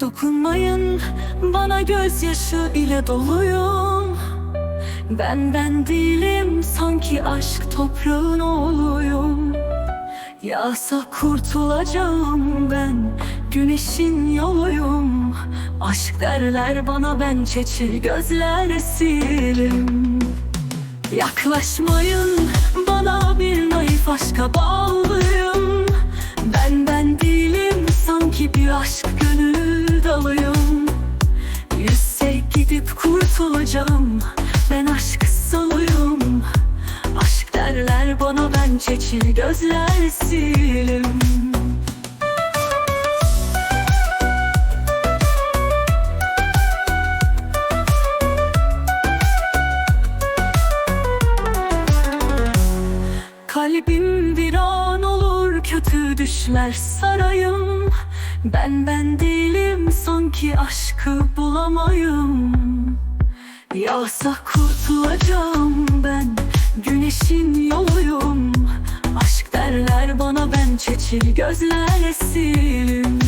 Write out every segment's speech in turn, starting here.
Dokunmayın bana gözyaşı ile doluyum. Ben ben değilim sanki aşk toprağın oğluyum. Yağsa kurtulacağım ben Güneşin yoluyum. Aşk derler bana ben çeçil gözler esirim Yaklaşmayın bana bir naif aşka bağlıyım. Ben ben değilim sanki bir aşk gönül dalıyım. Yüzse gidip kurtulacağım. Ben aşk salıyım. Aşk derler bana ben çeçil gözler silim. Kalbim kötü düşler sarayım. Ben ben değilim sanki aşkı bulamayım. Yağsa kurtulacağım ben Güneşin yoluyum. Aşk derler bana ben çeçil gözler esirim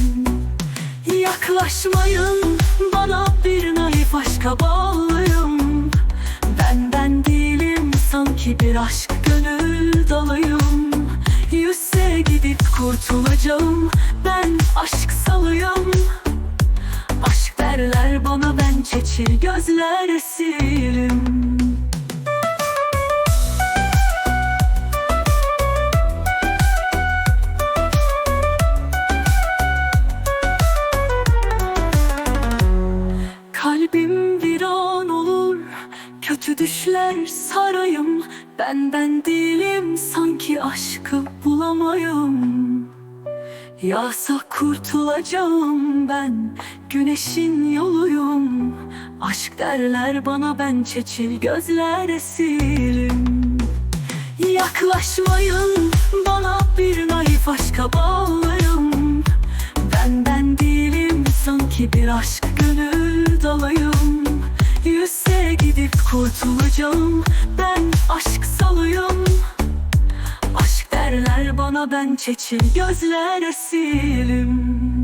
Yaklaşmayın bana bir naif aşka bağlıyım. Ben ben değilim sanki bir aşk kurtulacağım. Ben aşk salıyım. Aşk derler bana ben çeçil gözler esirim Kalbim viran olur Kötü düşler sarayım. Ben ben değilim sanki aşkı bulamayım. Yağsa kurtulacağım ben Güneşin yoluyum. Aşk derler bana ben çeçil gözler esirim Yaklaşmayın bana bir naif aşka bağlayın Ben ben değilim sanki bir aşk gönül dalayım. Yüzse gidip kurtulacağım Ben çeçil gözler esirim